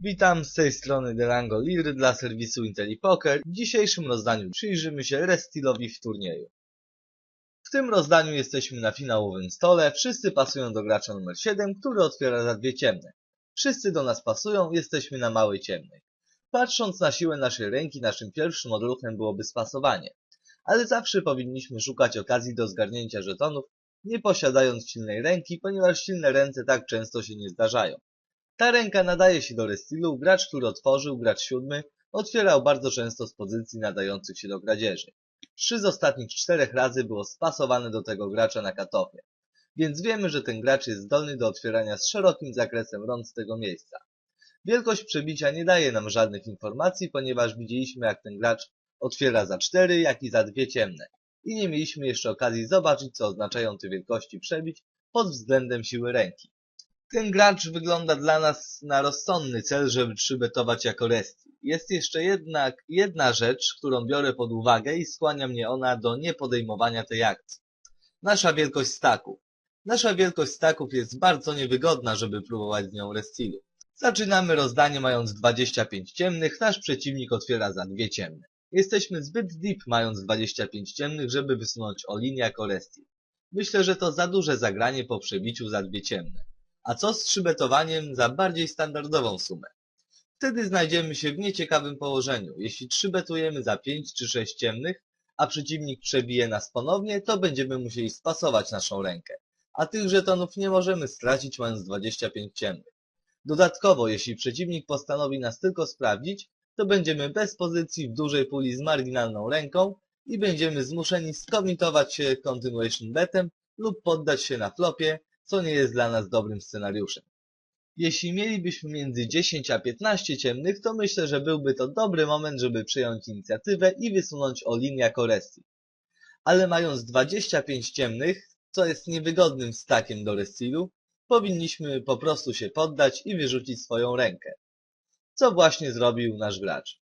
Witam z tej strony Delango Lir dla serwisu IntelliPoker. W dzisiejszym rozdaniu przyjrzymy się Restilowi w turnieju. W tym rozdaniu jesteśmy na finałowym stole. Wszyscy pasują do gracza numer 7, który otwiera za dwie ciemne. Wszyscy do nas pasują, jesteśmy na małej ciemnej. Patrząc na siłę naszej ręki, naszym pierwszym odruchem byłoby spasowanie. Ale zawsze powinniśmy szukać okazji do zgarnięcia żetonów, nie posiadając silnej ręki, ponieważ silne ręce tak często się nie zdarzają. Ta ręka nadaje się do restilu, gracz, który otworzył, gracz siódmy, otwierał bardzo często z pozycji nadających się do kradzieży. Trzy z ostatnich czterech razy było spasowane do tego gracza na katofie. Więc wiemy, że ten gracz jest zdolny do otwierania z szerokim zakresem rąk z tego miejsca. Wielkość przebicia nie daje nam żadnych informacji, ponieważ widzieliśmy jak ten gracz otwiera za cztery, jak i za dwie ciemne. I nie mieliśmy jeszcze okazji zobaczyć, co oznaczają te wielkości przebić pod względem siły ręki. Ten gracz wygląda dla nas na rozsądny cel, żeby przybetować jako resti. Jest jeszcze jednak jedna rzecz, którą biorę pod uwagę i skłania mnie ona do niepodejmowania tej akcji. Nasza wielkość staków. Nasza wielkość staków jest bardzo niewygodna, żeby próbować z nią restilu. Zaczynamy rozdanie mając 25 ciemnych, nasz przeciwnik otwiera za dwie ciemne. Jesteśmy zbyt deep mając 25 ciemnych, żeby wysunąć Olin jako restil. Myślę, że to za duże zagranie po przebiciu za dwie ciemne. A co z trzybetowaniem za bardziej standardową sumę? Wtedy znajdziemy się w nieciekawym położeniu. Jeśli trzybetujemy za 5 czy 6 ciemnych, a przeciwnik przebije nas ponownie, to będziemy musieli spasować naszą rękę. A tych żetonów nie możemy stracić mając 25 ciemnych. Dodatkowo, jeśli przeciwnik postanowi nas tylko sprawdzić, to będziemy bez pozycji w dużej puli z marginalną ręką i będziemy zmuszeni skomitować się continuation betem lub poddać się na flopie, co nie jest dla nas dobrym scenariuszem. Jeśli mielibyśmy między 10 a 15 ciemnych, to myślę, że byłby to dobry moment, żeby przejąć inicjatywę i wysunąć Olin jako resti. Ale mając 25 ciemnych, co jest niewygodnym stakiem do restilu, powinniśmy po prostu się poddać i wyrzucić swoją rękę. Co właśnie zrobił nasz gracz.